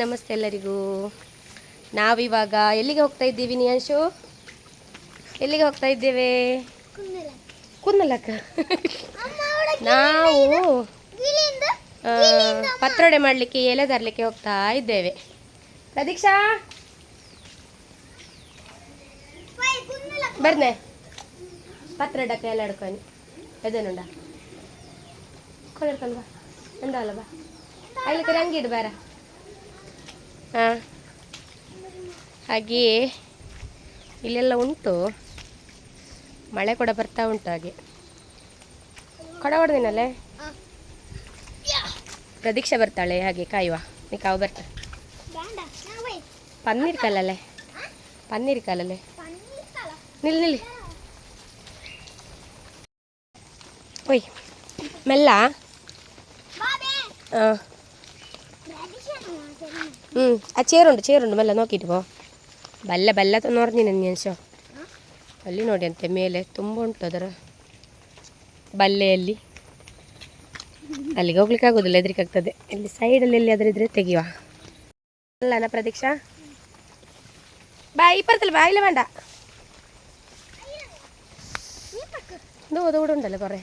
ನಮಸ್ತೆ ಎಲ್ಲರಿಗೂ. ನಾವಿವಾಗ ಎಲ್ಲಿಗೆ ಹೋಗ್ತಾ ಇದ್ದೀವಿ ನಿಯಾಂಶು? ಎಲ್ಲಿಗೆ ಹೋಗ್ತಾ ಇದ್ದೇವೆ? ಕುನ್ನಲಕ್ಕ ನಾವು ಪತ್ರೊಡೆ ಮಾಡಲಿಕ್ಕೆ ಎಲೆ ತರಲಿಕ್ಕೆ ಹೋಗ್ತಾ ಇದ್ದೇವೆ. ಪ್ರದೀಕ್ಷಾ? ಬರ್ನೆ. ಪತ್ರೊಡಕ್ಕೆ ಎಲ್ಲ ಹಿಡ್ಕೊಂಡು ಎದೇನುಂಡ ಕೊಡಲ್ವಾ ಉಂಡಲ್ಲ ಬಾ. ಅಲ್ಲಿ ರಂಗಿ ಇಡು ಬಾರ. ಹಾಂ ಹಾಗೆಯೇ ಇಲ್ಲೆಲ್ಲ ಉಂಟು. ಮಳೆ ಕೂಡ ಬರ್ತಾ ಉಂಟು ಹಾಗೆ. ಕೊಡ ಹೊಡೆದಿನಲ್ಲೇ? ಪ್ರದೀಕ್ಷೆ ಬರ್ತಾಳೆ ಹಾಗೆ ಕಾಯುವ. ನೀ ಕಾವು ಬರ್ತಾ. ಪನ್ನೀರ್ ಕಾಲಲ್ಲೇ? ಪನ್ನೀರ್ ಕಾಲಲ್ಲೇ? ನಿಲ್ ನಿಲ್ಲಿ. ಒಯ್ ಮೆಲ್ಲ? ಹಾಂ. ಹ್ಞೂ ಆ ചേറുണ്ട് മെല്ലെ നോക്കിയിട്ട് പോ. ಬಲ್ಲ ಬಲ್ಲ ನೋಡ್ನಿ ನನ್ನ ಅನ್ಸೋ ಅಲ್ಲಿ ನೋಡಿ ಅಂತೆ, ಮೇಲೆ ತುಂಬ ಉಂಟು ಅದರ ಬಲ್ಲೆಯಲ್ಲಿ. ಅಲ್ಲಿಗೆ ಹೋಗ್ಲಿಕ್ಕೆ ಆಗೋದಿಲ್ಲ ಹೆದರಿಕೆ ಆಗ್ತದೆ ಇಲ್ಲಿ ಸೈಡಲ್ಲಿ ಎಲ್ಲಿ ಇದ್ರೆ ತೆಗಿಯುವ ಅಲ್ಲನ ಪ್ರದೀಕ್ಷಾ? ಬಾ ಈ ಬರ್ತಲ್ಲ ಬಾ ಇಲ್ಲ ಬೇಡ ದೂರ ಉಂಟಲ್ಲ ಕೊರೆ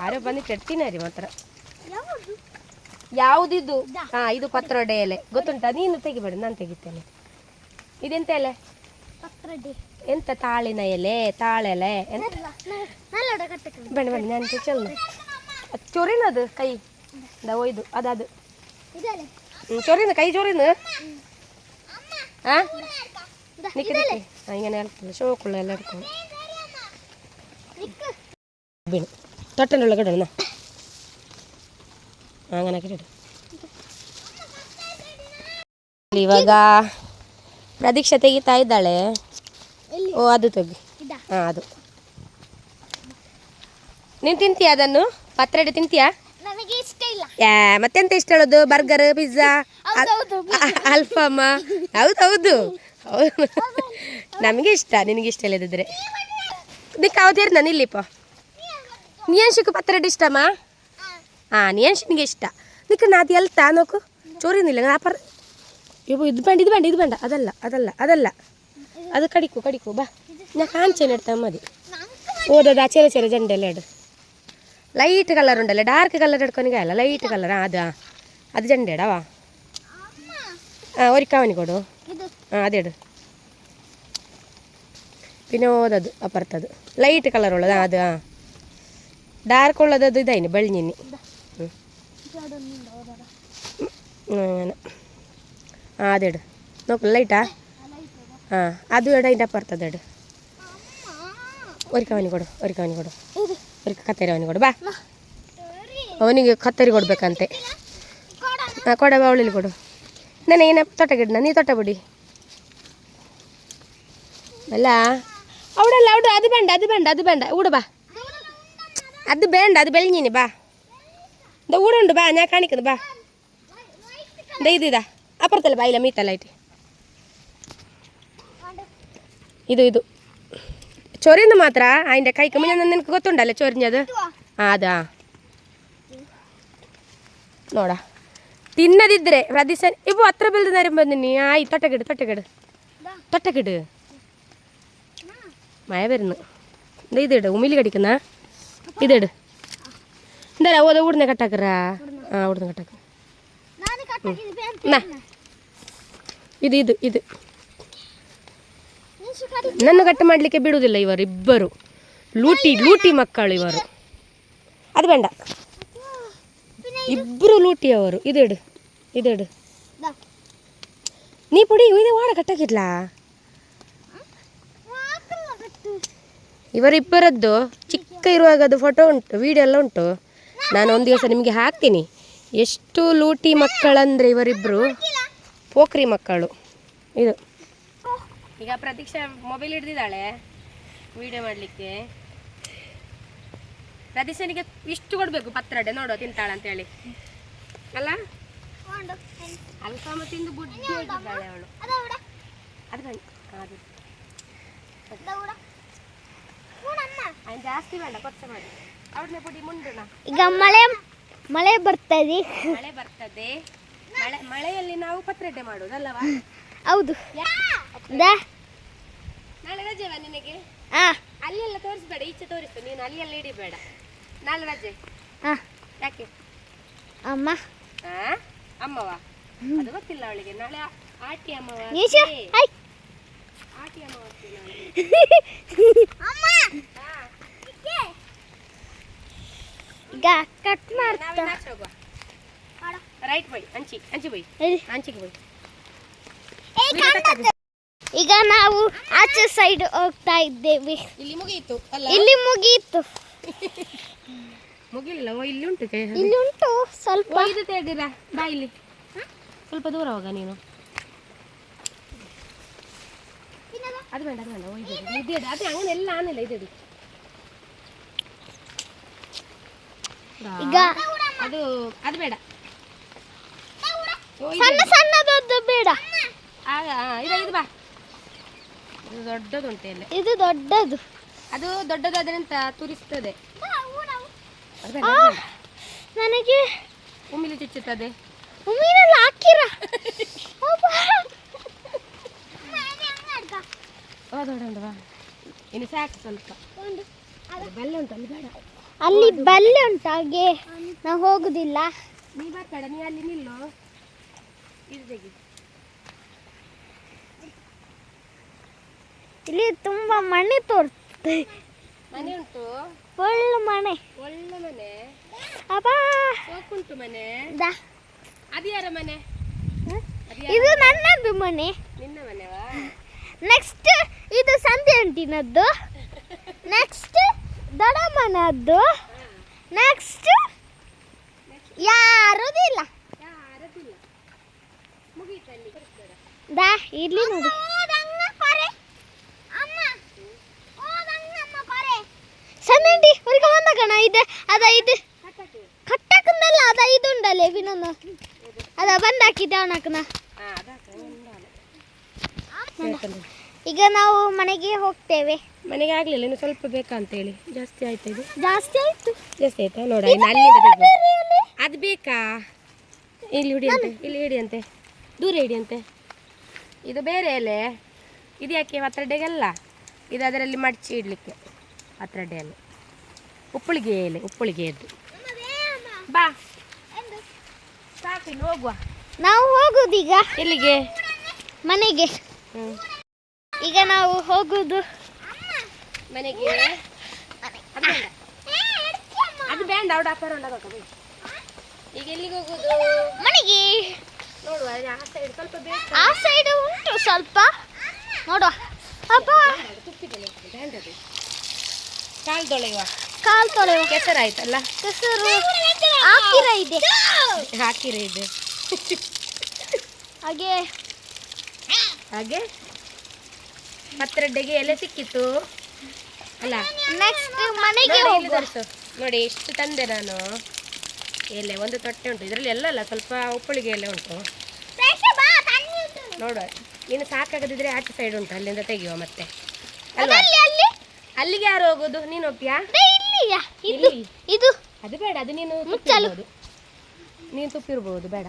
ಯಾರೋ ಬಂದು ಕೆಡ್ತೀನಾರಿ ಮಾತ್ರ. ಯಾವುದಿದ್ದು ಹಾ ಇದು ಪತ್ರೊಡೆ ಎಲೆ. ಗೊತ್ತುಂಟಾ? ನೀನು ತೆಗಿಬೇಡ ನಾನು ತೆಗಿತೇನೆ. ಇದೆಂತ ಎಲೆ? ಎಂತ ತಾಳಿನ ಎಲೆ ತಾಳೆಲೆ? ಎಂತ? ಬೇಡ ಬೇಡ ನಾನು ಚೆಲ್ಲ. ಚೊರಿನದು ಕೈ. ದ ಒಯ್ದು. ಅದದು. ಹ್ಮ್, ಚೊರಿನ ಕೈ ಚೊರಿನ? ಹಾ ನಿಕ್ಕಿ ನಿಕ್ಕಿ. ಹಿಂಗೆ ಹೇಳ್ತಿಲ್ಲ ಶೋಕುಳ್ಳ ಎಲ್ಲ ಹಿಡ್ಕೊಂಡು ಬೀಣು ತೊಟ್ಟನೊಳಗಡೆ ನಾ. ಇವಾಗ ಪ್ರದೀಕ್ಷೆ ತೆಗಿತಾ ಇದ್ದಾಳೆ. ಓ ಅದು ತೆಗಿ. ಹಾ ಅದು. ನೀನ್ ತಿಂತೀಯ ಅದನ್ನು? ಪತ್ರೆಡೆ ತಿಂತೀಯಾ? ಮತ್ತೆ ಮತ್ತೆಂತ ಇಷ್ಟ ಹೇಳೋದು? Burger pizza? ಅಲ್ಫಾಮ? ಹೌದು ಹೌದು. ನಮಗೆ ಇಷ್ಟ ನಿನಗೆ ಇಷ್ಟ ಇಲ್ಲದಿದ್ರೆ. ನಿಕ್ಕ ತೀರ್ ನಾನು ಇಲ್ಲಿಪ್ಪ. ನೀ ಏನು ಶಿಕ್ಕು ಪತ್ರೊಡೆ ಇಷ್ಟಮ್ಮ ആ നീ എനിക്ക് ഇഷ്ട നിൽക്കുന്ന അത് എൽത്താ നോക്ക് ചൊറിയുന്നില്ല ഞാൻ പറ ഇപ്പോൾ ഇത് വേണ്ട ഇത് വേണ്ട ഇത് വേണ്ട അതല്ല അതല്ല അതല്ല അത് കടിക്കൂ കടിക്കൂ ബാ ഞാൻ കാണിച്ചതിന് എടുത്താൽ മതി ഓരോ ആ ചെറിയ ചെറിയ ജെണ്ടല്ലേ എടു ലൈറ്റ് കളർ ഉണ്ടല്ലോ ഡാർക്ക് കളർ എടുക്കാൻ കഴിയല്ല ലൈറ്റ് കളർ ആ അതാ അത് ജെണ്ടേടാ വാ ആ ഒരിക്കാവന് കൊടു ആ അതെടു വിനോദത് അപ്പുറത്തത് ലൈറ്റ് കളറുള്ളത് ആ അത് ആ ഡാർക്ക് ഉള്ളത് അത് ഇതായിന് ബെളിഞ്ഞിന് അങ്ങനെ അതെടു നോക്ക് ലൈറ്റാ ആ അതും ഇട അതിൻ്റെ അപ്പുറത്ത് അതെടു ഒരു ಕೊಡು ഒരു ಅವನಿಗೆ ಕೊಡು ഒരു ಕತ್ತರಿ ಅವನಿಗೆ ಕೊಡು. ಬಾ. ಅವನಿಗೆ ಕತ್ತರಿ ಕೊಡಬೇಕಂತೆ. ಹಾಂ, ಕೊಡ ಅವಳಿಲ್ಲಿ ಕೊಡು. ನಾನು ಏನ ತೊಟ್ಟಗಿಡ್ನ ನೀ ತೊಟ್ಟ ಬಿಡಿ. ಅಲ್ಲ ಅವಡಲ್ಲ ಅವಡು ಅದು ಬೇಡ ಅದು ಬೇಡ ಅದು ಬೇಡ ಉಡು ಬಾ. ಅದು ಬೇಡ, ಅದು ಬೆಳಿನೀನಿ ಬಾ. ഇതാ ഇവിടെ ഉണ്ട് ബാ ഞാൻ കാണിക്കുന്നു ബാ. ഇതാ ഇതാ. അപ്പുറത്തല്ല ബാ ഇല്ല മീത്തല്ലായിട്ട് ഇത് ഇത്. ചൊരിയുന്നു മാത്ര? അതിന്റെ കൈക്കുമ്പ് ഞാൻ നിനക്ക് കൊത്തുണ്ടല്ലോ ചൊരിഞ്ഞത്? ആ അതാ. നോടാ. തിന്നതിദ്രെ പ്രതിസൻ ഇപ്പൊ അത്ര ബില്ല് തരുമ്പോൾ നിന്നെ? ആയി തൊട്ടക്കിട് തൊട്ടക്കിട്. തൊട്ടക്കിട്. മഴ വരുന്നു. ഇത് ഇതിട് ഉമിൽ കടിക്കുന്ന. ഇതെടു ಇಂದಾರ ಓದ ಉಡ್ನೆ ಕಟ್ಟಾಕ್ರ? ಹಾಂ ಉಡ್ನೆ ಕಟ್ಟಾಕ ನಾ. ಇದು ಇದು ಇದು. ನನ್ನ ಕಟ್ಟ ಮಾಡಲಿಕ್ಕೆ ಬಿಡುವುದಿಲ್ಲ ಇವರು ಇಬ್ಬರು. ಲೂಟಿ ಲೂಟಿ ಮಕ್ಕಳು ಇವರು. ಅದು ಬೇಡ. ಇಬ್ಬರು ಲೂಟಿ ಅವರು. ಇದಿಡು ಇದಿಡು ನೀ ಪುಡಿ ಇದು ವಾಡ ಕಟ್ಟಾಕಿಲ್ಲ ಇವರಿಬ್ಬರದ್ದು ಚಿಕ್ಕ ಇರುವಾಗ ಅದು ಫೋಟೋ ಉಂಟು ವಿಡಿಯೋ ಎಲ್ಲ ಉಂಟು. ನಾನು ಒಂದು ದಿವಸ ನಿಮಗೆ ಹಾಕ್ತೀನಿ. ಎಷ್ಟು ಲೂಟಿ ಮಕ್ಕಳಂದ್ರೆ ಇವರಿಬ್ಬರು ಪೋಖ್ರಿ ಮಕ್ಕಳು. ಇದು. ಈಗ ಪ್ರತೀಕ್ಷಾ ಮೊಬೈಲ್ ಹಿಡ್ದಿದ್ದಾಳೆ. ವಿಡಿಯೋ ಮಾಡಲಿಕ್ಕೆ. ಪ್ರತೀಕ್ಷನಿಗೆ ಇಷ್ಟು ಕೊಡಬೇಕು ಪತ್ರಡೆ. ನೋಡು ತಿಂತಾಳ ಅಂತೇಳಿ. ಅಲ್ಲ? ಕೊಂಡು ಅಲ್ಫಾಮ ತಿಂದು ಬುದ್ಧಿ ಹೋಗಿದ್ದಾಳೆ ಅವಳು. ಅದು ಅದು ಜಾಸ್ತಿ ಬೇಡ ಕೊಚ್ಚ ಮಾಡಿ. ಈಗ ಮಳೆ ಮಳೆ ಬರ್ತದೆ. ಮಳೆ ಬರ್ತದೆ. ಮಳೆ ಮಳೆಯಲ್ಲಿ ನಾವು ಪತ್ರೊಡೆ ಮಾಡೋದಲ್ಲವಾ? ಹೌದು. ನಾಳೆ ರಜೆವಾ ನಿನಗೆ? ಅಲ್ಲೆಲ್ಲ ತೋರಿಸ್ಬೇಡ ಈಚೆ ತೋರಿಸು ನೀನು ಅಲ್ಲೆಲ್ಲ ಇಡಿಬೇಡ. ನಾಳೆ ರಜೆ. ಹಾ ಯಾಕೆ? ಅಮ್ಮ? ಅಮ್ಮವ? ಅದು ಗೊತ್ತಿಲ್ಲ ಅವಳಿಗೆ. ನಾಳೆ ಆಟಿ ಅಮ್ಮವ ಆಟಿ. ಅಮ್ಮ! ಈಗ ಕಟ್ ಮಾಡ್ತಾ. ರೈಟ್ ಬೈ ಅಂಚಿ ಅಂಚಿ ಬೈ. ಅಂಚಿಗೆ ಬೈ. ಈಗ ನಾವು ಆಚೆ ಸೈಡ್ ಹೋಗ್ತಾ ಇದ್ದೇವೆ. ಇಲ್ಲಿ ಮುಗಿಯಿತು ಇಲ್ಲಿ ಮುಗಿಯಿತು. ಮುಗಿಲಿಲ್ಲ ಓ ಇಲ್ಲಿ ಉಂಟು ಕೈ ಇಲ್ಲಿ ಉಂಟು ಸ್ವಲ್ಪ. ಇದು ಬಾ ಇಲ್ಲಿ. ಸ್ವಲ್ಪ ದೂರ ಹೋಗ ನೀನು. ಅದು ಬೇಡ ಅದು ಬೇಡ. ಓ ಇದು. ಇದು. ಅದೇ ಆನಿಲ್ಲ ಇದು ಇಡು. ಬಾ. ಈಗ ಅದು ಅದು ಬೇಡ. ಸಣ್ಣ ಸಣ್ಣದದ್ದು ಬೇಡ. ಇದು ಇದು ಬಾ. ಇದು ದೊಡ್ಡದುಂಟು ಎಲ್ಲ ಇದು ದೊಡ್ಡದು. ಅದು ದೊಡ್ಡದಾದ್ರೆ ಅಂತ ತುರಿಸ್ತದೆ. ನನಗೆ ಉಮ್ಮಿಲಿ ಚುಚ್ಚುತ್ತದೆ. ಮೀನೆಲ್ಲ ಹಾಕಿರ. ಓ ಬಾ ಇನ್ನು ಸಾಕು ಸ್ವಲ್ಪ. ಬಲ್ಲೆ ಉಂಟು ಅಲ್ಲಿ ಬೇಡ. ಅಲ್ಲಿ ಬಲ್ಲೆ ಉಂಟು ಹಾಗೆ ನಾವು ಹೋಗುದಿಲ್ಲ. ನೀ ಬರ್ಬೇಡ ನೀ ಅಲ್ಲಿ ನಿಲ್ಲು. ಇಲ್ಲಿ ತುಂಬಾ ಮಣ್ಣೆ ತೋರ್ತದೆ ಮನೆ ಉಂಟು? ಒಳ್ಳೆ ಮನೆ ಒಳ್ಳೆ ಮನೆ? ಅಬ್ಬಾ. ಸೋಕುಂಟು ಮನೆ? ದಾ. ಅದು ಯಾರ ಮನೆ? ಇದು ನನ್ನದು ಮನೆ? ನಿನ್ನ ಮನೆವಾ? ನೆಕ್ಸ್ಟ್ ಇದು ಸಂಧ್ಯಾ ಅಂಟಿನದ್ದು ನೆಕ್ಸ್ಟ್ ದೊಡ್ಡಮ್ಮನದ್ದು ನೆಕ್ಸ್ಟ್ ಯಾರದಿಲ್ಲ ಯಾರದಿಲ್ಲ ಮುಗೀತಲ್ಲಿ ಬರ್ತೀರ ದಾ ಇಲ್ಲಿ ನೋಡಿ ಸಣ್ಣಂಟಿ ಅವ್ರಿಗೆ ಬಂದ ಕಣ ಇದೆ ಅದ ಇದು ಕಟ್ಟಕ್ಕೆ ಕಟ್ಟಕ್ಕಂದಲ್ಲ ಅದ ಇದು ಉಂಡಲ್ಲ ವಿನೊಂದು ಅದ ಬಂದ್ ಹಾಕಿದ್ದೆ ಅವನಕ್ಕನ ಹಾಂ ಅದಾಕ ಒಂದಾಲ ಈಗ ನಾವು ಮನೆಗೆ ಹೋಗ್ತೇವೆ. ಮನೆಗೆ ಆಗ್ಲಿಲ್ಲ ಇನ್ನು ಸ್ವಲ್ಪ ಬೇಕಾ ಅಂತ ಹೇಳಿ ಜಾಸ್ತಿ ಆಯ್ತಾ ಇದು? ಜಾಸ್ತಿ ಆಯ್ತು. ಜಾಸ್ತಿ ಆಯ್ತಾ? ನೋಡ ಅದು ಬೇಕಾ? ಇಲ್ಲಿ ಹಿಡಿಯಂತೆ ಇಲ್ಲಿ ಹಿಡಿಯಂತೆ. ದೂರ ಹಿಡಿಯಂತೆ. ಇದು ಬೇರೆ ಎಲೆ. ಇದು ಯಾಕೆ ಒತ್ತಡೆಗೆಲ್ಲ ಇದು ಅದರಲ್ಲಿ ಮಡಚಿ ಇಡ್ಲಿಕ್ಕೆ. ಎಲೆ. ಉಪ್ಪಳಿಗೆ ಎಲೆ ಉಪ್ಪಳಿಗೆಯದ್ದು ಬಾ. ಸಾಕು ಹೋಗುವ. ನಾವು ಹೋಗುದೀಗ. ಎಲ್ಲಿಗೆ? ಮನೆಗೆ. ಹ್ಞೂ ಈಗ ನಾವು ಹೋಗುದು. ಮನೆಗೆ. ಅದು ಬ್ಯಾಂಡ್ ಅದು ಬೇಡ ಅವಡ ಹಾಕೋಣ ಈಗ ಎಲ್ಲಿಗೆ ಹೋಗೋದು? ಮನೆಗೆ. ನೋಡುವ ಆ ಸೈಡ್ ಸ್ವಲ್ಪ ಬೇಕು ಆ ಸೈಡ್ ಉಂಟು ಸ್ವಲ್ಪ. ನೋಡುವ. ಅಪ್ಪ. ಬೇಡದು ಕಾಲು ತೊಳೆಯುವ. ಕಾಲ್ ತೊಳೆಯುವ. ಕೆಸರಾಯ್ತಲ್ಲ ಕೆಸರು. ಹಾಕಿರ ಇದೆ. ಹಾಕಿರ ಇದೆ. ಹಾಗೆ. ಹಾಗೆ? ಪತ್ರಡ್ಡೆಗೆ ಎಲೆ ಸಿಕ್ಕಿತ್ತು. ಅಲ್ಲ ನೆಕ್ಸ್ಟ್ ಮನೆಗೆ ನೋಡಿ ಇಲ್ಲಿ ತೋರಿಸು. ನೋಡಿ ಎಷ್ಟು ತಂದೆ ನಾನು. ಎಲೆ ಒಂದು ತೊಟ್ಟೆ ಉಂಟು. ಇದರಲ್ಲಿ ಎಲ್ಲ ಅಲ್ಲ ಸ್ವಲ್ಪ ಉಪ್ಪಳಿಗೆ ಎಲೆ ಉಂಟು. ನೋಡುವ ನೀನು ಸಾಕಾಗದಿದ್ರೆ ಆಚೆ ಸೈಡ್ ಉಂಟು ಅಲ್ಲಿಂದ ತೆಗೆಯುವ ಮತ್ತೆ. ಅಲ್ವಾ? ಅಲ್ಲಿ ಅಲ್ಲಿ? ಅಲ್ಲಿಗೆ ಯಾರು ಹೋಗೋದು? ನೀನು ಒಪ್ಪಿಯಾ? ಅದೇ ಇದು ಬೇಡ ಅದು ನೀನು. ತುಪ್ಪಿರ್ಬೋದು. ನೀನು ತುಪ್ಪಿರ್ಬೋದು ಬೇಡ.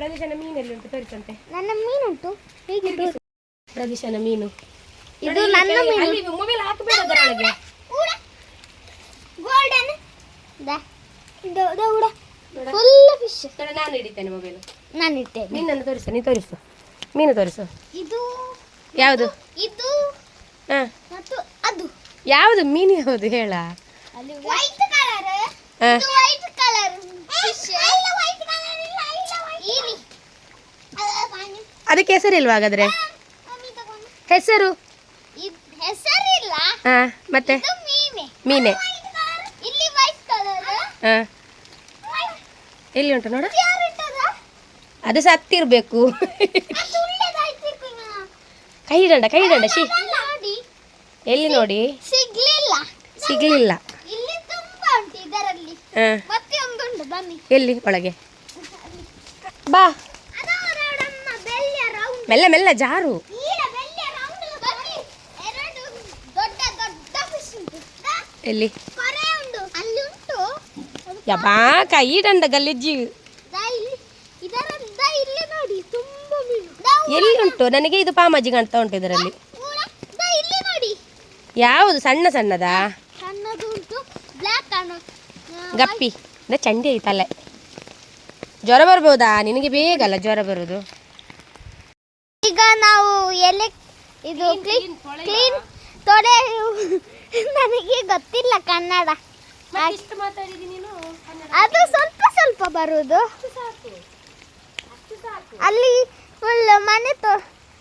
ಪ್ರದೇಶನ ಮೀನೆಲ್ಲಿ ಉಂಟು ತೋರಿಸಂತೆ. ನನ್ನ ಮೀನುಂಟು. ಪ್ರದೇಶನ ಮೀನು. ಇದು ನನ್ನ ಮೀನು. ಮೊಬೈಲ್ ಹಾಕಬೇಡ ಅದರೊಳಗೆ ಗೋಲ್ಡನ್ ಫುಲ್ ಫಿಶ್ ತಡ ನಾನು ಹಿಡಿತೇನೆ ಮೊಬೈಲ್. ನಾನು ಇಡ್ತೇನೆ. ಮೀನನ್ನು ತೋರಿಸು ನೀ ತೋರಿಸು. ಮೀನು ತೋರಿಸು. ಇದು ಯಾವುದು? ಇದು ಹಾ. ಮತ್ತು ಅದು. ಯಾವುದು? ಮೀನು ಯಾವುದು ಹೇಳ? ಅಲ್ಲಿ ವೈಟ್ ಕಲರ್ ಇದು ವೈಟ್ ಕಲರ್ ಫಿಶ್ ಇಲ್ಲ ವೈಟ್ ಕಲರ್ ಇಲ್ಲ ಇಲ್ಲ ಇಲಿ ಅದಕ್ಕೆ ಹೆಸರಿಲ್ವಾ ಹಾಗಾದ್ರೆ? ಹೆಸರು? ಹೆಸರಿಲ್ಲ. ಹಾ ಮತ್ತೆ? ಮೀನೆ. ಹಾಂ ಎಲ್ಲಿ ಉಂಟು ನೋಡ. ಅದು ಸತ್ತಿರ್ಬೇಕು. ಕೈ ದಂಡ ಕೈ ದಂಡ ಶಿ. ಎಲ್ಲಿ ನೋಡಿ? ಸಿಗ್ಲಿಲ್ಲ. ಸಿಗ್ಲಿಲ್ಲ. ಎಲ್ಲಿ? ಒಳಗೆ. ಬಾ. ಮೆಲ್ಲ ಮೆಲ್ಲ ಜಾರು. ಎಲ್ಲಿ? ಕೊರೆ ಉಂಟು. ಅಲ್ಲಿ ಉಂಟು. ಅದು ಕೈ ದಂಡ ಗಲ್ಲಿಜ್ಜಿ. ಎಲ್ಲಿ ಉಂಟು? ನನಗೆ ಇದು ಪಾಮಾಜಿ ಕಾಣ್ತಾ ಉಂಟು ಇದರಲ್ಲಿ. ಯಾವುದು? ಸಣ್ಣ ಸಣ್ಣದಾ? ಗಪ್ಪಿ. ಅಂದ್ರೆ ಚಂಡಿ ಐತಲ್ಲ. ಜ್ವರ ಬರ್ಬೋದಾ? ನಿನಗೆ ಬೇಗಲ್ಲ ಜ್ವರ ಬರೋದು. ಈಗ ನಾವು ಎಲೆ ಇದು ಕ್ಲೀನ್ ಕ್ಲೀನ್ ತೊಡೆ ನನಗೆ ಗೊತ್ತಿಲ್ಲ ಕನ್ನಡ. ಅದು ಸ್ವಲ್ಪ ಸ್ವಲ್ಪ ಬರುವುದು ಅಲ್ಲಿ ಫುಲ್ ಮನೆ ತೋ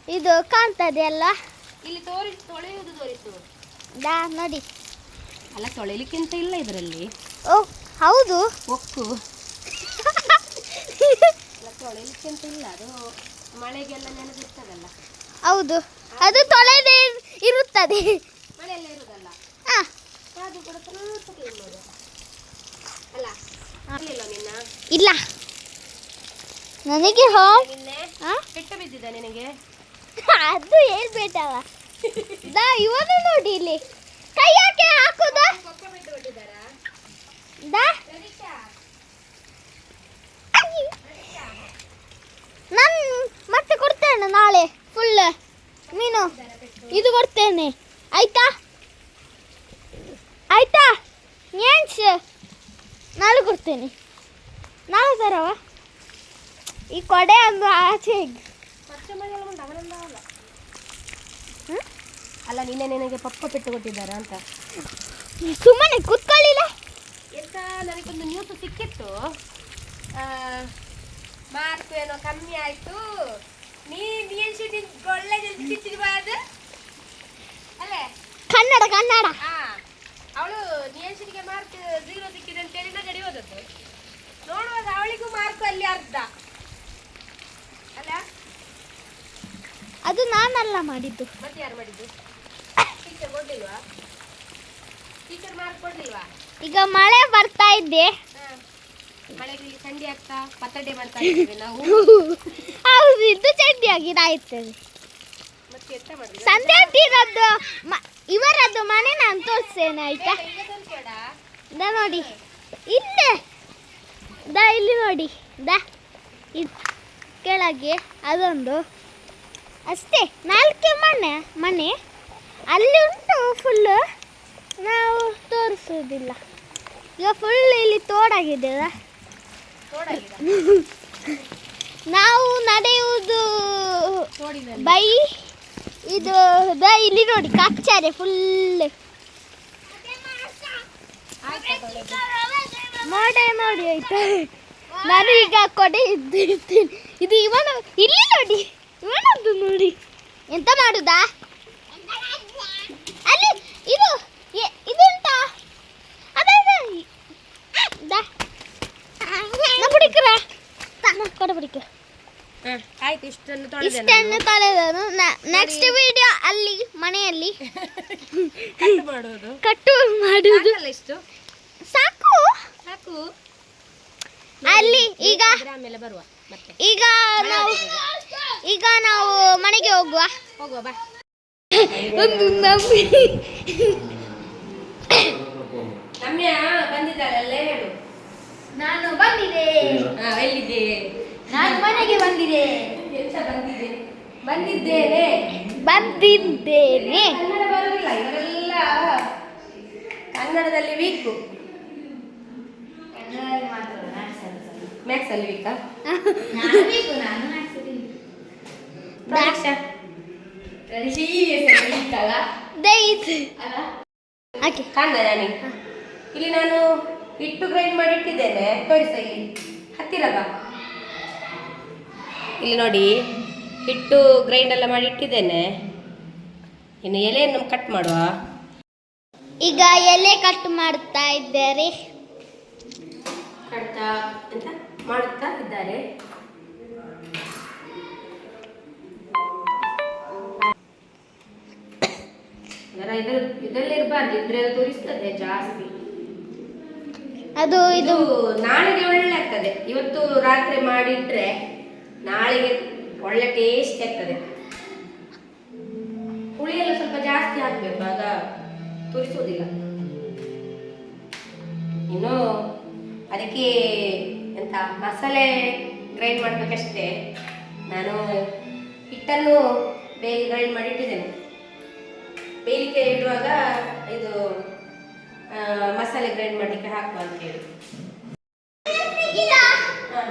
ಇದು ಕಾಣ್ತದೆ ಅಲ್ಲ? ಇಲ್ಲಿ ತೋರಿ ತೊಳೆಯುವುದು ತೋರಿಸು. ದಾ ನೋಡಿ. ಅಲ್ಲ ತೊಳೆಯಲಿಕ್ಕಿಂತ ಇಲ್ಲ ಇದರಲ್ಲಿ. ಓ ಹೌದು. ಒಕ್ಕು. ಅಲ್ಲ ತೊಳೆಯಲಿಕ್ಕಿಂತ ಇಲ್ಲ ಅದು ಮಳೆಗೆಲ್ಲ ನೆನೆದಿರ್ತದಲ್ಲ? ಹೌದು. ಅದು ತೊಳೆದೇ ಇರುತ್ತದೆ. ಮಳೆಯೆಲ್ಲ ಇರುದಲ್ಲ? ಹಾ. ಅದು ಕೂಡ ಸ್ವಲ್ಪ ಕ್ಲೀನ್ ಮಾಡು ಅಲ್ಲ ಆಗ್ಲಿಲ್ಲ ನಿನ್ನ? ಇಲ್ಲ. ನನಗೆ ಹೋ ನಿನ್ನೆ ಪೆಟ್ಟು ಬಿದ್ದಿದ್ದ ನಿನಗೆ? ಅದು ಹೇಳ್ಬೇಕಲ್ಲ. ದಾ ಇವನು ನೋಡಿ ಇಲ್ಲಿ. ಕೈ ಯಾಕೆ ಹಾಕುದ ದಾ. ನಾನು ಮತ್ತೆ ಕೊಡ್ತೇನೆ ನಾಳೆ ಫುಲ್ ಮೀನು. ಇದು ಕೊಡ್ತೇನೆ. ಆಯ್ತಾ? ಆಯ್ತಾ? ಏನ್ಸ್? ನಾಳೆ ಕೊಡ್ತೇನೆ. ನಾಳೆ ತರವ? ಈ ಕೊಡೆ ಒಂದು ಆಚೆ? ಅಲ್ಲ ನಿನ್ನೆ ನಿನಗೆ ಪಪ್ಪ ಪೆಟ್ಟು ಕೊಟ್ಟಿದ್ದಾರೆ ಅಂತ. ಸುಮ್ಮನೆ ಕೂತ್ಕೊಳ್ಳಿಲ್ಲ. ಎಂತ ನನಗೊಂದು ನ್ಯೂಸ್ ಸಿಕ್ಕಿತ್ತು. ಮಾರ್ಕ್ ಏನೋ ಕಮ್ಮಿ ಆಯ್ತು. ನೀ ಬಿಎನ್ ಸಿ ಟಿ ಒಳ್ಳೆ ಸಿಕ್ಕಿದ್ಬಾರ್ದು ಅಲ್ಲೇ? ಕನ್ನಡ ಕನ್ನಡ. ಅವಳು ಸಿ ಟಿಗೆ ಮಾರ್ಕ್ ಝೀರೋ ಸಿಕ್ಕಿದೆ ಅಂತೇಳಿ ನಗಡಿ ಹೋದದ್ದು ನೋಡುವಾಗ ಅವಳಿಗೂ ಮಾರ್ಕ್ ಅಲ್ಲಿ ಅರ್ಧ. ಅಲ್ಲ? ಅದು ನಾನಲ್ಲ ಮಾಡಿದ್ದು. ಮತ್ತೆ ಯಾರು ಮಾಡಿದ್ದು? ಟೀಚರ್ ಕೊಡ್ಲಿಲ್ವಾ? ಟೀಚರ್ ಮಾರ್ಕ್ ಕೊಡ್ಲಿಲ್ವಾ? ಈಗ ಮಳೆ ಬರ್ತಾ ಇದ್ದೆ. ಮಳೆಗೆ ಇಲ್ಲಿ ಚಂಡಿ ಆಗ್ತಾ ಪತ್ರಡೆ ಮಾಡ್ತಾ ಇದ್ದೇವೆ ನಾವು. ಹೌದು ಇದು ಚಡ್ಡಿ ಆಗಿದಾಯ್ತದೆ ಮತ್ತೆ ಎಂತ ಇವರದ್ದು ಮನೆ ನಾನು ತೋರಿಸ್ತೇನೆ ಆಯ್ತಾ? ಈಗ ತೋರಿಸ್ಬೇಡ ದ ನೋಡಿ. ಇಲ್ಲೇ ದ ಇಲ್ಲಿ ನೋಡಿ. ದ. ಇದ್ ಕೆಳಗೆ ಅದೊಂದು. ಅಷ್ಟೇ ನಾಲ್ಕೇ ಮನೆ ಮನೆ. ಅಲ್ಲಿ ಉಂಟು ಫುಲ್ಲು ನಾವು ತೋರಿಸೋದಿಲ್ಲ. ಈಗ ಫುಲ್ ಇಲ್ಲಿ ತೋಡಾಗಿದೆ ನಾವು ನಡೆಯುವುದು ಬೈ, ಇದು ಇಲ್ಲಿ ನೋಡಿ ಕಚ್ಚಾರೆ ಫುಲ್ ನೋಡಿ ನೋಡಿ, ಆಯ್ತಾ? ನಾನು ಈಗ ಕೊಡೆ ಇದ್ದಿರ್ತೀನಿ ಇದು ಇವನು, ಇಲ್ಲಿ ನೋಡಿ ಇವನದ್ದು ನೋಡಿ. ಎಂತ ಮಾಡುದಾ? ಅಲ್ಲಿ, ಇದು, ಎ- ಕೊಡ ಬಿಡಿಕ. ಆಯ್ತು ಇಷ್ಟನ್ನು ಇಷ್ಟನ್ನು ತೊಳೆದನು. ನೆಕ್ಸ್ಟ್ ವಿಡಿಯೋ ಅಲ್ಲಿ ಮನೆಯಲ್ಲಿ. ಕಟ್ ಮಾಡುವುದು. ಕಟ್ಟು ಮಾಡುವುದು. ಇಷ್ಟು? ಸಾಕು. ಸಾಕು. ಅಲ್ಲಿ ಈಗ ಆಮೇಲೆ ಬರುವ ಮತ್ತೆ. ಈಗ ನಾವು ಈಗ ನಾವು ಮನೆಗೆ ಹೋಗುವ. ಹೋಗುವ ಬಾ. ಒಂದು ನಂಬಿ ರಮ್ಯಾ ಬಂದಿದ್ದಾಳಲ್ಲ ಹೇಳು. ನಾನು ಬಂದಿದೆ ಹಾ ಎಲ್ಲಿದ್ದೆ ನಾನು ಮನೆಗೆ ಬಂದಿದೆ ಕೆಲಸ ಬಂದಿದೆ ಬಂದಿದ್ದೇನೆ. ಬಂದಿದ್ದೇನೆ. ಕನ್ನಡ ಬರೋದಿಲ್ಲ ಇವರೆಲ್ಲ ಕನ್ನಡದಲ್ಲಿ ವೀಕು ಮ್ಯಾಕ್ಸ್ ಅಲ್ಲಿ ವೀಕಾ ಹಾಕಿ ಕಾಣ್ದ ನನಗೆ ಇಲ್ಲಿ ನಾನು ಹಿಟ್ಟು ಗ್ರೈಂಡ್ ಮಾಡಿ ಇಟ್ಟಿದ್ದೇನೆ ತೋರಿಸ ಇಲ್ಲಿ. ಹತ್ತಿರ ಬಾ. ಇಲ್ಲಿ ನೋಡಿ ಹಿಟ್ಟು ಗ್ರೈಂಡ್ ಎಲ್ಲ ಮಾಡಿ ಇಟ್ಟಿದ್ದೇನೆ. ಇನ್ನು ಎಲೆಯನ್ನು ಕಟ್ ಮಾಡುವ. ಈಗ ಎಲೆ ಕಟ್ ಮಾಡ್ತಾ ಇದ್ದಾರೆ. ಕಟ್ತಾ ಎಂತ? ಮಾಡುತ್ತಾ ಇದ್ದಾರೆ. ಇದರ ಇದ್ರ ಇದರಲ್ಲಿ ಇರಬಾರ್ದು ಇದ್ರೆ ಅದು ತೋರಿಸ್ತದೆ ಜಾಸ್ತಿ. ಅದು ಇದು ಇದು ನಾಳೆಗೆ ಒಳ್ಳೆ ಆಗ್ತದೆ ಇವತ್ತು ರಾತ್ರಿ ಮಾಡಿಟ್ರೆ ನಾಳೆಗೆ ಒಳ್ಳೆ ಟೇಸ್ಟ್ ಆಗ್ತದೆ. ಹುಳಿ ಸ್ವಲ್ಪ ಜಾಸ್ತಿ ಹಾಕ್ಬೇಕು, ಆಗ ತುರಿಸೋದಿಲ್ಲ ಇನ್ನು ಅದಕ್ಕೆ ಎಂತ ಮಸಾಲೆ ಗ್ರೈಂಡ್ ಮಾಡಬೇಕಷ್ಟೇ. ನಾನು ಹಿಟ್ಟನ್ನು ಬೇಗ ಗ್ರೈಂಡ್ ಮಾಡಿ ಇಟ್ಟಿದ್ದೇನೆ ಬೇಲಿಕೆ ಇಡುವಾಗ ಇದು ಮಸಾಲೆ ಗ್ರೈಂಡ್ ಮಾಡಲಿಕ್ಕೆ ಹಾಕುವ ಅಂತ ಹೇಳಿ ಹಾ.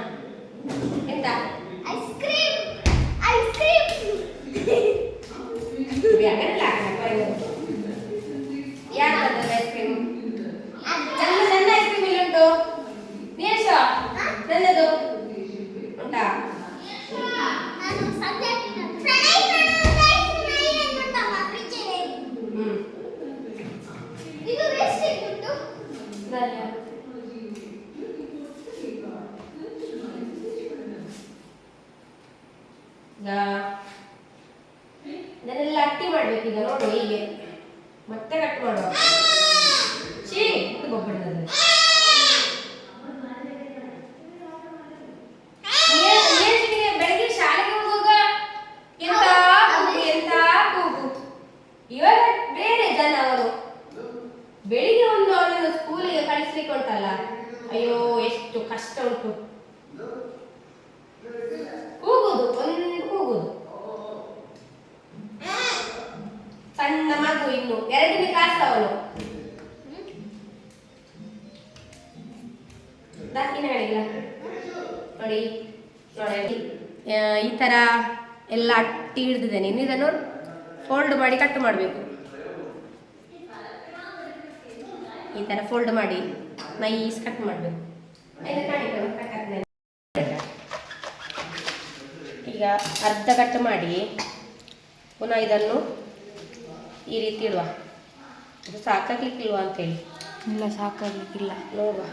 ಎಂತ ಐಸ್ ಕ್ರೀಮ್ ಐಸ್ ಕ್ರೀಮ್ ಆಗಲ್ಲ ಯಾಕಂದ್ರೆ ಐಸ್ ಕ್ರೀಮ್ ನನ್ನ ನನ್ನ ಐಸ್ ಕ್ರೀಮ್ ಇಲ್ಲಿ ಉಂಟು ನೀರ್ಷ ನನ್ನದು ಉಂಟಾ ನಾನು ಸಂಜೆ ಫ್ರೈ ಹ್ಮ್ ಇದು ಎಷ್ಟು ಉಂಟು ಈಗ ಇದನ್ನೆಲ್ಲ ಅಟ್ಟಿ ಮಾಡ್ಬೇಕು ಈಗ ನೋಡು ಹೀಗೆ ಮತ್ತೆ ಕಟ್ ಮಾಡುವ ಛೀ ಇದು ಗೊಬ್ಬರದಲ್ಲಿ ಬೆಳಗ್ಗೆ ಶಾಲೆಗೆ ಹೋಗುವಾಗ ಎಂತ ಕೂಗು, ಎಂತ ಕೂಗು ಇವಾಗ ಬೇರೆ ಜನ ಅವರು ಬೆಳಿಗ್ಗೆ ಒಂದು ಅವನನ್ನು ಸ್ಕೂಲಿಗೆ ಕಳಿಸ್ಲಿಕ್ಕೆ ಉಂಟಲ್ಲ ಅಯ್ಯೋ ಎಷ್ಟು ಕಷ್ಟ ಉಂಟು ಕೂಗುದು ಒಂದು ಕೂಗುದು ಇನ್ನು. ಎರಡನೇ ಕ್ಲಾಸ್ ಈ ತರ ಎಲ್ಲ ಅಟ್ಟಿ ಹಿಡ್ದಿದ್ದೇನೆ. ಇನ್ನು ಇದನ್ನು ಫೋಲ್ಡ್ ಮಾಡಿ ಕಟ್ ಮಾಡಬೇಕು. ಈ ತರ ಫೋಲ್ಡ್ ಮಾಡಿ ನೈಸ್ ಕಟ್ ಮಾಡಬೇಕು. ಈಗ ಅರ್ಧ ಕಟ್ ಮಾಡಿ ಪುನಃ ಇದನ್ನು ಈ ರೀತಿ ಇಡುವ. ಇದು ಸಾಕಾಗ್ಲಿಕ್ಕಿಲ್ವಾ ಅಂತೇಳಿ. ಇಲ್ಲ ಸಾಕಾಗ್ಲಿಕ್ಕಿಲ್ಲ. ನೋಡುವ.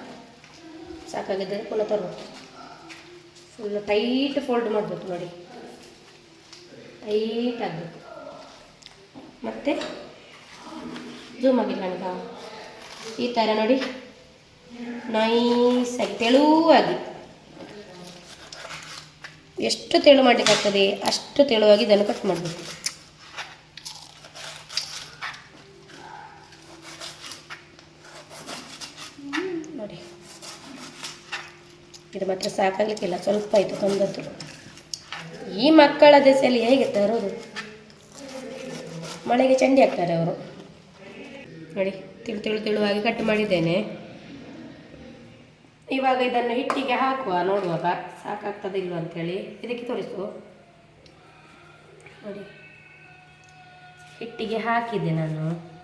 ಸಾಕಾಗಿದ್ದರೆ ಪುನಃ ತರುವ. ಫುಲ್ ಟೈಟ್ ಫೋಲ್ಡ್ ಮಾಡಬೇಕು ನೋಡಿ. ಟೈಟ್ ಆಗಬೇಕು. ಮತ್ತೆ ಜೂಮ್ ಆಗಿಲ್ಲ ನನಗ. ಈ ಥರ ನೋಡಿ. ನೈಸಾಗಿ ತೆಳುವಾಗಿ. ಎಷ್ಟು ತೆಳು ಮಾಡಲಿಕ್ಕಾಗ್ತದೆ ಅಷ್ಟು ತೆಳುವಾಗಿ ಇದನ್ನು ಕಟ್ ಮಾಡಬೇಕು ನೋಡಿ ಇದು ಮಾತ್ರ ಸಾಕಾಗಲಿಕ್ಕಿಲ್ಲ. ಸ್ವಲ್ಪ ಆಯಿತು, ತಂದದ್ದು. ಈ ಮಕ್ಕಳ ದೆಸೆಯಲ್ಲಿ ಹೇಗೆ ತರೋದು? ಮಳೆಗೆ ಚಂಡಿ ಆಗ್ತಾರೆ ಅವರು. ನೋಡಿ, ತಿಳು ತಿಳು ತಿಳುವಾಗಿ ಕಟ್ ಮಾಡಿದ್ದೇನೆ. ಇವಾಗ ಇದನ್ನು ಹಿಟ್ಟಿಗೆ ಹಾಕುವ, ನೋಡುವಾಗ. ಸಾಕಾಗ್ತದೆ ಇಲ್ವ ಅಂತೇಳಿ ಇದಕ್ಕೆ ತೋರಿಸು. ನೋಡಿ. ಹಿಟ್ಟಿಗೆ ಹಾಕಿದ್ದೆ ನಾನು.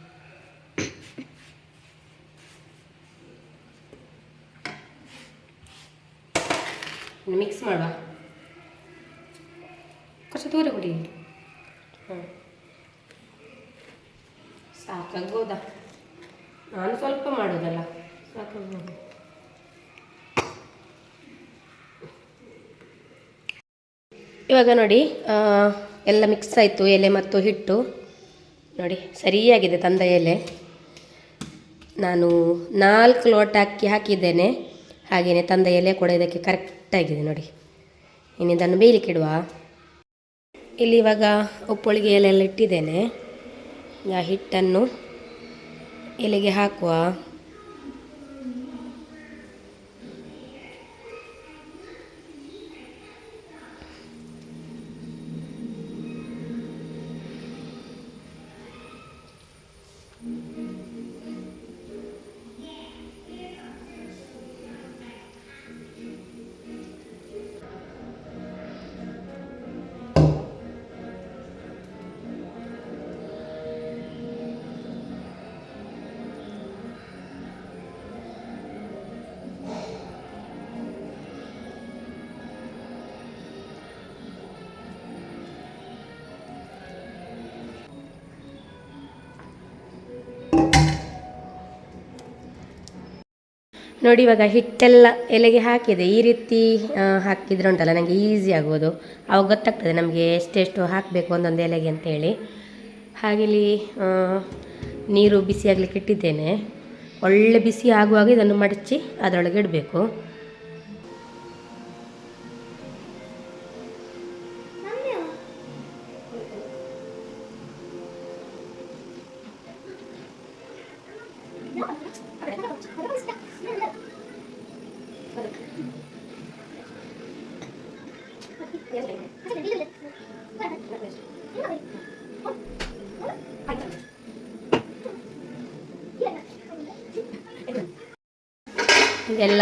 ಮಿಕ್ಸ್ ಮಾಡುವ കുറച്ച് ದೂರ ಕೊಡಿ ಹಾಂ ಸಾಕಾಗ್ಬೋದಾ ನಾನು ಸ್ವಲ್ಪ ಮಾಡೋದಲ್ಲ ಸಾಕಾಗ್ಬೋದು ಇವಾಗ ನೋಡಿ ಆ, ಎಲ್ಲ ಮಿಕ್ಸ್ ಆಯಿತು ಎಲೆ ಮತ್ತು ಹಿಟ್ಟು ನೋಡಿ ಸರಿಯಾಗಿದೆ ತಂದ ಎಲೆ ನಾನು ನಾಲ್ಕು ಲೋಟ ಅಕ್ಕಿ ಹಾಕಿದ್ದೇನೆ ಹಾಗೆಯೇ ತಂದ ಎಲೆ ಕೂಡ ಇದಕ್ಕೆ ಕರೆಕ್ಟಾಗಿದೆ ನೋಡಿ. ಇನ್ನು ಇದನ್ನು ಬೇಯಲಿಕ್ಕೆ ಇಡುವ ಇಲ್ಲಿ ಇವಾಗ ಉಪ್ಪೊಳಿಗೆ ಎಲೆಲ್ಲ ಇಟ್ಟಿದ್ದೇನೆ ಈಗ ಹಿಟ್ಟನ್ನು ಎಲೆಗೆ ಹಾಕುವ. ನೋಡಿ, ಇವಾಗ ಹಿಟ್ಟೆಲ್ಲ ಎಲೆಗೆ ಹಾಕಿದೆ. ಈ ರೀತಿ ಹಾಕಿದ್ರೆ ಉಂಟಲ್ಲ ನನಗೆ ಈಸಿ ಆಗ್ಬೋದು ಅವಾಗ ಗೊತ್ತಾಗ್ತದೆ ನಮಗೆ ಎಷ್ಟೆಷ್ಟು ಹಾಕಬೇಕು ಒಂದೊಂದು ಎಲೆಗೆ ಅಂತೇಳಿ. ಹಾಗೆ ಇಲ್ಲಿ ನೀರು ಬಿಸಿ ಆಗಲಿಕ್ಕೆ ಇಟ್ಟಿದ್ದೇನೆ. ಒಳ್ಳೆ ಬಿಸಿ ಆಗುವಾಗ ಇದನ್ನು ಮಡಚಿ ಅದರೊಳಗೆ ಇಡಬೇಕು.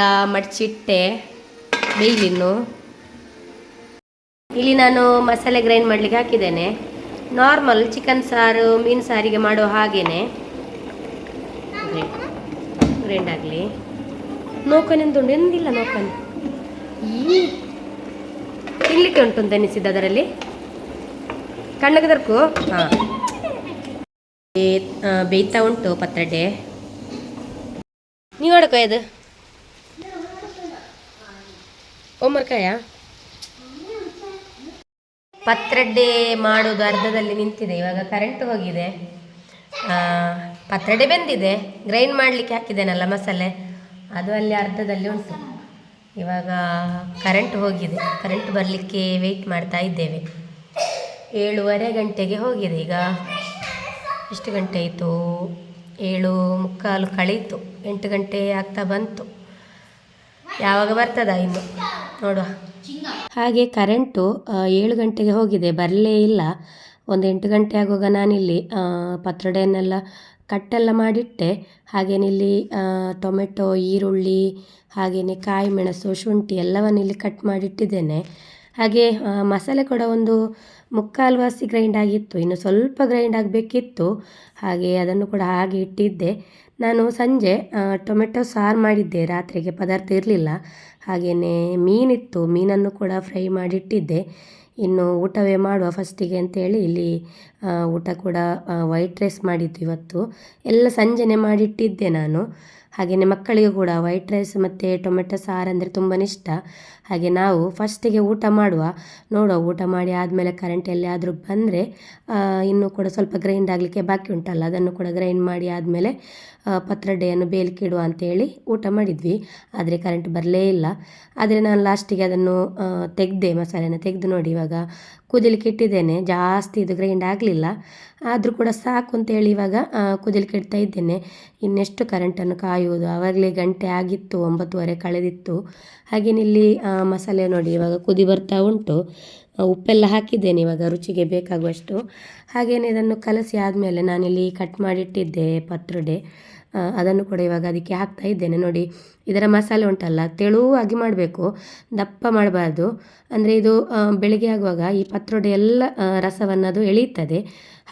ಇದೆಲ್ಲ ಮಡಚಿಟ್ಟೆ, ಬೇಯಲಿನ್ನು. ಇಲ್ಲಿ ನಾನು ಮಸಾಲೆ ಗ್ರೈಂಡ್ ಮಾಡಲಿಕ್ಕೆ ಹಾಕಿದ್ದೇನೆ. ನಾರ್ಮಲ್ ಚಿಕನ್ ಸಾರು, ಮೀನು ಸಾರಿಗೆ ಮಾಡೋ ಹಾಗೇನೆ. ಗ್ರೈಂಡ್ ಆಗಲಿ. ನೋಕನೆಂದುಂಡು ಎಂದಿಲ್ಲ ನೋಕನ್. ಈ ತಿನ್ಲಿಕ್ಕೆ ಉಂಟು ಅಂತ ಅನಿಸಿದ್ದು ಅದರಲ್ಲಿ. ಕಣ್ಣಗೆ ದರ್ಕು? ಹಾಂ. ಬೇಯ್ತಾ ಉಂಟು ಪತ್ರೊಡೆ. ನೀವು ಹೊಡ್ಕೋ ಇದು? ಓಮರ್ಕಾಯ? ಪತ್ರಡ್ಡೆ ಮಾಡೋದು ಅರ್ಧದಲ್ಲಿ ನಿಂತಿದೆ. ಇವಾಗ ಕರೆಂಟ್ ಹೋಗಿದೆ. ಪತ್ರೊಡೆ ಬೆಂದಿದೆ. ಗ್ರೈಂಡ್ ಮಾಡಲಿಕ್ಕೆ ಹಾಕಿದ್ದೇನಲ್ಲ ಮಸಾಲೆ? ಅದು ಅಲ್ಲಿ ಅರ್ಧದಲ್ಲಿ ಉಂಟು. ಇವಾಗ ಕರೆಂಟ್ ಹೋಗಿದೆ. ಕರೆಂಟ್ ಬರಲಿಕ್ಕೆ ವೆಯ್ಟ್ ಮಾಡ್ತಾ ಇದ್ದೇವೆ. ಏಳುವರೆ ಗಂಟೆಗೆ ಹೋಗಿದೆ. ಈಗ ಎಷ್ಟು ಗಂಟೆ ಆಯಿತು? ಏಳು ಮುಕ್ಕಾಲು ಕಳೀತು ಎಂಟು ಗಂಟೆ ಆಗ್ತಾ ಬಂತು. ಯಾವಾಗ ಬರ್ತದ ಇನ್ನು? ನೋಡುವ ಹಾಗೆ ಕರೆಂಟು ಏಳು ಗಂಟೆಗೆ ಹೋಗಿದೆ. ಬರಲೇ ಇಲ್ಲ. ಒಂದು ಎಂಟು ಗಂಟೆ ಆಗುವಾಗ ನಾನಿಲ್ಲಿ ಪತ್ರೊಡೆಯನ್ನೆಲ್ಲ ಕಟ್ಟೆಲ್ಲ ಮಾಡಿಟ್ಟೆ. ಹಾಗೇನಿಲ್ಲಿ ಟೊಮೆಟೊ, ಈರುಳ್ಳಿ ಹಾಗೆಯೇ ಕಾಯಿ ಮೆಣಸು, ಶುಂಠಿ ಎಲ್ಲವನ್ನು ಇಲ್ಲಿ ಕಟ್ ಮಾಡಿಟ್ಟಿದ್ದೇನೆ. ಹಾಗೆ ಮಸಾಲೆ ಕೂಡ ಒಂದು ಮುಕ್ಕಾಲು ವಾಸಿ ಗ್ರೈಂಡ್ ಆಗಿತ್ತು. ಇನ್ನು ಸ್ವಲ್ಪ ಗ್ರೈಂಡ್ ಆಗಬೇಕಿತ್ತು. ಹಾಗೆ ಅದನ್ನು ಕೂಡ ಹಾಗೆ ಇಟ್ಟಿದ್ದೆ. ನಾನು ಸಂಜೆ ಟೊಮೆಟೊ ಸಾರು ಮಾಡಿದ್ದೆ. ರಾತ್ರಿಗೆ ಪದಾರ್ಥ ಇರಲಿಲ್ಲ. ಹಾಗೆಯೇ ಮೀನಿತ್ತು ಮೀನನ್ನು ಕೂಡ ಫ್ರೈ ಮಾಡಿಟ್ಟಿದ್ದೆ. ಇನ್ನು ಊಟವೇ ಮಾಡುವ ಫಸ್ಟಿಗೆ ಅಂತೇಳಿ ಇಲ್ಲಿ ಊಟ ಕೂಡ ವೈಟ್ ರೈಸ್ ಮಾಡಿದ್ದು ಇವತ್ತು. ಎಲ್ಲ ಸಂಜೆನೆ ಮಾಡಿಟ್ಟಿದ್ದೆ ನಾನು. ಹಾಗೆಯೇ ಮಕ್ಕಳಿಗೆ ಕೂಡ ವೈಟ್ ರೈಸ್ ಮತ್ತು ಟೊಮೆಟೊ ಸಾರು ಅಂದರೆ ತುಂಬಾ ಇಷ್ಟ. ಹಾಗೆ ನಾವು ಫಸ್ಟಿಗೆ ಊಟ ಮಾಡುವ. ನೋಡುವ, ಊಟ ಮಾಡಿ ಆದಮೇಲೆ ಕರೆಂಟ್ ಎಲ್ಲಿಯಾದರೂ ಬಂದರೆ ಇನ್ನೂ ಕೂಡ ಸ್ವಲ್ಪ ಗ್ರೈಂಡ್ ಆಗಲಿಕ್ಕೆ ಬಾಕಿ ಉಂಟಲ್ಲ, ಅದನ್ನು ಕೂಡ ಗ್ರೈಂಡ್ ಮಾಡಿ ಆದಮೇಲೆ ಪತ್ರೊಡೆಯನ್ನು ಬೇಲಿಕ್ಕೆ ಇಡುವ ಅಂತೇಳಿ ಊಟ ಮಾಡಿದ್ವಿ. ಆದರೆ ಕರೆಂಟ್ ಬರಲೇ ಇಲ್ಲ. ಆದರೆ ನಾನು ಲಾಸ್ಟಿಗೆ ಅದನ್ನು ತೆಗೆದೆ ಮಸಾಲೆನ ತೆಗೆದು ನೋಡಿ ಇವಾಗ. ಕುದಿಲಿಕ್ಕೆ ಇಟ್ಟಿದ್ದೇನೆ. ಜಾಸ್ತಿ ಇದು ಗ್ರೈಂಡ್ ಆಗಲಿಲ್ಲ. ಆದರೂ ಕೂಡ ಸಾಕು ಅಂತೇಳಿ ಇವಾಗ ಕುದಿಲಿಕ್ಕೆ ಇಡ್ತಾ ಇದ್ದೇನೆ. ಇನ್ನೆಷ್ಟು ಕರೆಂಟನ್ನು ಕಾಯುವುದು? ಆವಾಗಲೇ ಗಂಟೆ ಆಗಿತ್ತು, ಒಂಬತ್ತುವರೆ ಕಳೆದಿತ್ತು. ಹಾಗೇನೆ ಇಲ್ಲಿ ಮಸಾಲೆ ನೋಡಿ, ಇವಾಗ ಕುದಿ ಬರ್ತಾ ಉಂಟು. ಉಪ್ಪೆಲ್ಲ ಹಾಕಿದ್ದೇನೆ ಇವಾಗ, ರುಚಿಗೆ ಬೇಕಾಗುವಷ್ಟು. ಹಾಗೇನೆ ಇದನ್ನು ಕಲಸಿ ಆದಮೇಲೆ ನಾನಿಲ್ಲಿ ಕಟ್ ಮಾಡಿಟ್ಟಿದ್ದೆ ಪತ್ರೊಡೆ. ಅದನ್ನು ಕೂಡ ಇವಾಗ ಅದಕ್ಕೆ ಹಾಕ್ತಾ ಇದ್ದೇನೆ. ನೋಡಿ, ಇದರ ಮಸಾಲೆ ಉಂಟಲ್ಲ, ತೆಳುವಾಗಿ ಮಾಡಬೇಕು. ದಪ್ಪ ಮಾಡಬಾರ್ದು. ಅಂದರೆ ಇದು ಬೆಳಿಗ್ಗೆ ಆಗುವಾಗ ಈ ಪತ್ರೊಡೆ ಎಲ್ಲ ರಸವನ್ನು ಅದು ಎಳೆಯುತ್ತದೆ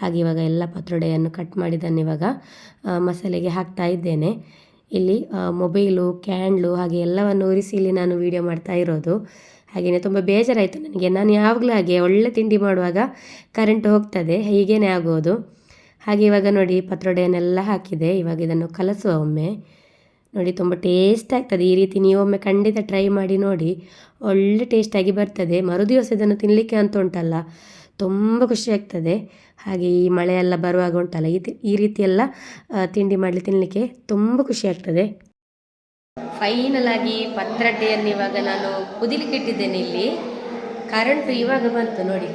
ಹಾಗೆ ಇವಾಗ ಎಲ್ಲ ಪತ್ರೊಡೆಯನ್ನು ಕಟ್ ಮಾಡಿದ್ದನ್ನು ಇವಾಗ ಮಸಾಲೆಗೆ ಹಾಕ್ತಾ ಇದ್ದೇನೆ. ಇಲ್ಲಿ ಮೊಬೈಲು, ಕ್ಯಾಂಡ್ಲು ಹಾಗೆ ಎಲ್ಲವನ್ನು ಉರಿಸಿ ಇಲ್ಲಿ ನಾನು ವೀಡಿಯೋ ಮಾಡ್ತಾ ಇರೋದು. ಹಾಗೆಯೇ ತುಂಬ ಬೇಜಾರಾಯಿತು ನನಗೆ. ನಾನು ಯಾವಾಗಲೂ ಹಾಗೆ ಒಳ್ಳೆ ತಿಂಡಿ ಮಾಡುವಾಗ ಕರೆಂಟ್ ಹೋಗ್ತದೆ, ಹೀಗೇನೆ ಆಗೋದು. ಹಾಗೆ ಇವಾಗ ನೋಡಿ ಪತ್ರೊಡೆಯನ್ನೆಲ್ಲ ಹಾಕಿದೆ. ಇವಾಗ ಇದನ್ನು ಕಲಸುವ ಒಮ್ಮೆ. ನೋಡಿ ತುಂಬ ಟೇಸ್ಟ್ ಆಗ್ತದೆ. ಈ ರೀತಿ ನೀವು ಒಮ್ಮೆ ಖಂಡಿತ ಟ್ರೈ ಮಾಡಿ ನೋಡಿ. ಒಳ್ಳೆ ಟೇಸ್ಟಾಗಿ ಬರ್ತದೆ. ಮರುದಿವಸ ಇದನ್ನು ತಿನ್ನಲಿಕ್ಕೆ ಅಂತ ಉಂಟಲ್ಲ. ತುಂಬ ಖುಷಿ ಆಗ್ತದೆ. ಹಾಗೆ ಈ ಮಳೆ ಎಲ್ಲ ಬರುವಾಗ ಉಂಟಲ್ಲ. ಈ ಈ ರೀತಿಯೆಲ್ಲ ತಿಂಡಿ ಮಾಡಲಿ ತಿನ್ನಲಿಕ್ಕೆ ತುಂಬ ಖುಷಿ ಆಗ್ತದೆ. ಫೈನಲ್ ಆಗಿ ಪತ್ರೊಡೆಯನ್ನು ಇವಾಗ ನಾನು ಕುದಿಲಿಕ್ಕೆ ಇಟ್ಟಿದ್ದೇನೆ ಇಲ್ಲಿ. ಕರೆಂಟು ಇವಾಗ ಬಂತು ನೋಡಿ.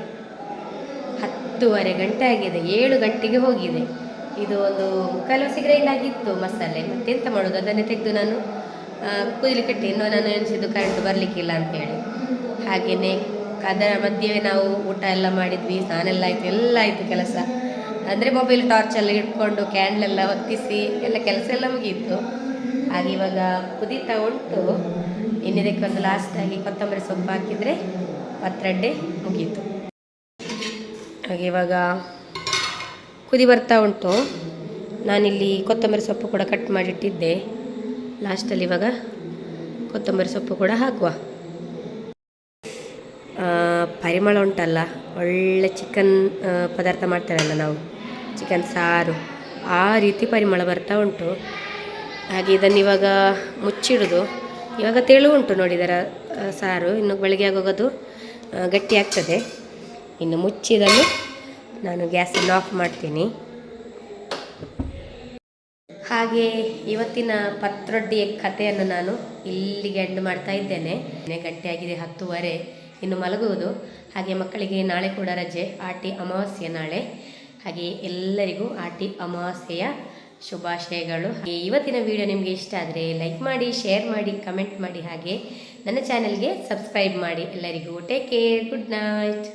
ಹತ್ತೂವರೆ ಗಂಟೆ ಆಗಿದೆ, ಏಳು ಗಂಟೆಗೆ ಹೋಗಿದೆ. ಇದು ಒಂದು ಮುಕ್ಕಾಲು ಆಗಿತ್ತು ಮಸಾಲೆ. ಮತ್ತೆಂತ ಮಾಡೋದು? ಅದನ್ನೇ ತೆಗೆದು ನಾನು ಕುದಿಲಿಕ್ಕೆ ಇನ್ನೂ ನಾನು ಎಣಿಸಿದ್ದು ಕರೆಂಟ್ ಬರಲಿಕ್ಕಿಲ್ಲ ಅಂತೇಳಿ. ಹಾಗೆಯೇ ಅದರ ಮಧ್ಯೆ ನಾವು ಊಟ ಎಲ್ಲ ಮಾಡಿದ್ವಿ ಸ್ನಾನೆಲ್ಲ ಆಯಿತು, ಎಲ್ಲ ಆಯಿತು ಕೆಲಸ. ಅಂದರೆ ಮೊಬೈಲ್ ಟಾರ್ಚ್ ಎಲ್ಲ ಇಟ್ಕೊಂಡು ಕ್ಯಾಂಡ್ಲೆಲ್ಲ ಹೊತ್ತಿಸಿ, ಎಲ್ಲ ಕೆಲಸ ಎಲ್ಲ ಮುಗಿಯಿತು. ಹಾಗೆ ಇವಾಗ ಕುದೀತಾ ಉಂಟು. ಇನ್ನಿದಕ್ಕೆ ಒಂದು ಲಾಸ್ಟಾಗಿ ಕೊತ್ತಂಬರಿ ಸೊಪ್ಪು ಹಾಕಿದರೆ ಪತ್ರೊಡೆ ಮುಗೀತು. ಹಾಗೆ ಇವಾಗ ಕುದಿ ಬರ್ತಾ ಉಂಟು. ನಾನಿಲ್ಲಿ ಕೊತ್ತಂಬರಿ ಸೊಪ್ಪು ಕೂಡ ಕಟ್ ಮಾಡಿಟ್ಟಿದ್ದೆ. ಲಾಸ್ಟಲ್ಲಿ ಇವಾಗ ಕೊತ್ತಂಬರಿ ಸೊಪ್ಪು ಕೂಡ ಹಾಕುವ. ಪರಿಮಳ ಉಂಟಲ್ಲ, ಒಳ್ಳೆ ಚಿಕನ್ ಪದಾರ್ಥ ಮಾಡ್ತೇವಲ್ಲ ನಾವು. ಚಿಕನ್ ಸಾರು. ಆ ರೀತಿ ಪರಿಮಳ ಬರ್ತಾ ಉಂಟು. ಹಾಗೆ ಇದನ್ನು ಇವಾಗ ಮುಚ್ಚಿಡೋದು. ಇವಾಗ ತೆಳು ಉಂಟು ನೋಡಿದರ ಸಾರು. ಇನ್ನು ಬೆಳಗ್ಗೆ ಆಗೋಗೋದು ಗಟ್ಟಿ ಆಗ್ತದೆ. ಇನ್ನು ಮುಚ್ಚಿದನ್ನು ನಾನು ಗ್ಯಾಸನ್ನು ಆಫ್ ಮಾಡ್ತೀನಿ. ಹಾಗೆ ಇವತ್ತಿನ ಪತ್ರೊಡ್ಡಿಯ ಕಥೆಯನ್ನು ನಾನು ಇಲ್ಲಿಗೆ ಎಂಡ್ ಮಾಡ್ತಾ ಇದ್ದೇನೆ. ಮನೆ ಗಂಟೆಯಾಗಿದೆ ಹತ್ತುವರೆ, ಇನ್ನು ಮಲಗುವುದು. ಹಾಗೆ ಮಕ್ಕಳಿಗೆ ನಾಳೆ ಕೂಡ ರಜೆ, ಆಟಿ ಅಮಾವಾಸ್ಯೆ ನಾಳೆ. ಹಾಗೆ ಎಲ್ಲರಿಗೂ ಆಟಿ ಅಮಾವಾಸ್ಯೆಯ ಶುಭಾಶಯಗಳು. ಹಾಗೆ ಇವತ್ತಿನ ವಿಡಿಯೋ ನಿಮಗೆ ಇಷ್ಟ ಆದರೆ ಲೈಕ್ ಮಾಡಿ ಶೇರ್ ಮಾಡಿ ಕಮೆಂಟ್ ಮಾಡಿ ಹಾಗೆ ನನ್ನ ಚಾನೆಲ್ಗೆ ಸಬ್ಸ್ಕ್ರೈಬ್ ಮಾಡಿ ಎಲ್ಲರಿಗೂ. Take care good night